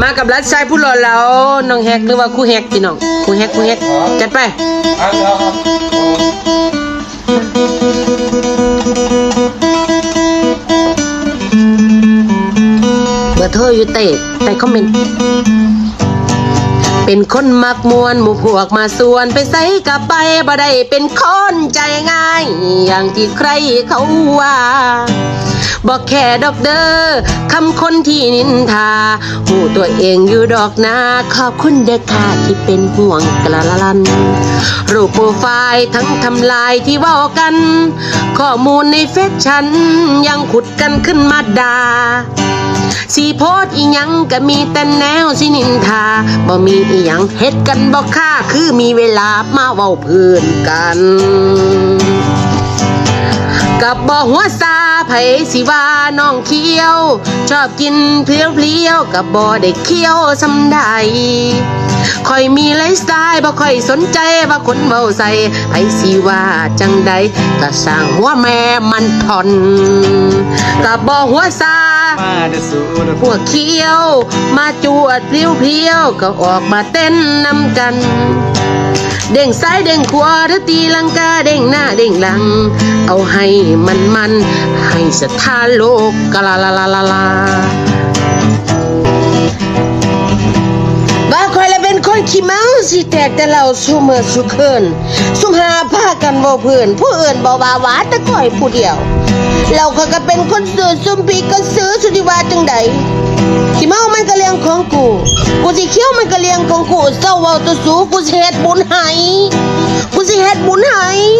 มากับรัดชายผู้หล่อแล้วน้องแฮกหรือว่าครูแฮกพี่น้องครูแฮกครูแฮกจัดไปเบอร์โทรอยู่เตะใต้คอมเมนต์เป็นคนมักมวนหมู่พวกมาส่วนไปใส่กับไปบ่ได้เป็นคนใจง่าย อย่างที่ใครเขาว่า บอกแค่ดอกเดอ้อคำคนที่นินทา หูตัวเองอยู่ดอกนาขอบคุณเด้อค่ะที่เป็นห่วงกละลัน รูปโปรไฟล์ทั้งทำลายที่ว่ากัน ข้อมูลในเฟซฉัน ยังขุดกันขึ้นมาดาสีโพสอีหยังก็มีแต่แนวสินินทา บ่มีอีหยังเฮ็ดกันบ่ค่าคือมีเวลามาเว้าเพื่อนกัน กับบ่หัวซา ไผสิว่าน้องเคี้ยว ชอบกินเพลียวเพลียวกับบ่อได้เคี้ยวสำใดค่อยมีไลฟ์สไตล์บ่ค่อยสนใจว่าคนเบาใส่ไผสิว่าจังใดก็สร้างหัวแม่มันทอนกับบ่หัวซาพวกเคี้ยว มาจวดเพลียวเพลียวก็ออกมาเต้นนำกัน เด้งซ้ายเด้งขวาหรือตีลังกาเด้งหน้าเด้งหลัง เอาให้มันมันให้สถานโลกกะลาลาลาลาลาบ้าคอยละเป็นคนขี้เมาสิแตกแต่เราสู้เมื่อสุเคินสุมหาผ้ากันบ่เพื่อนผู้อื่นบ่บาวาแต่คอยผู้เดียว เราก็ก็เป็นคนซื้อซุมปีก็ซื้อสุดิว่าจังใดขี้เมามันก็เลี้ยงของกู เคี้ยวมันก็เลี้ยงของกูเศร้าเว้าตัวสูกูสิเฮ็ดบุญให้กูสิเฮ็ดบุญให้กูสิเฮ็ดบุญให้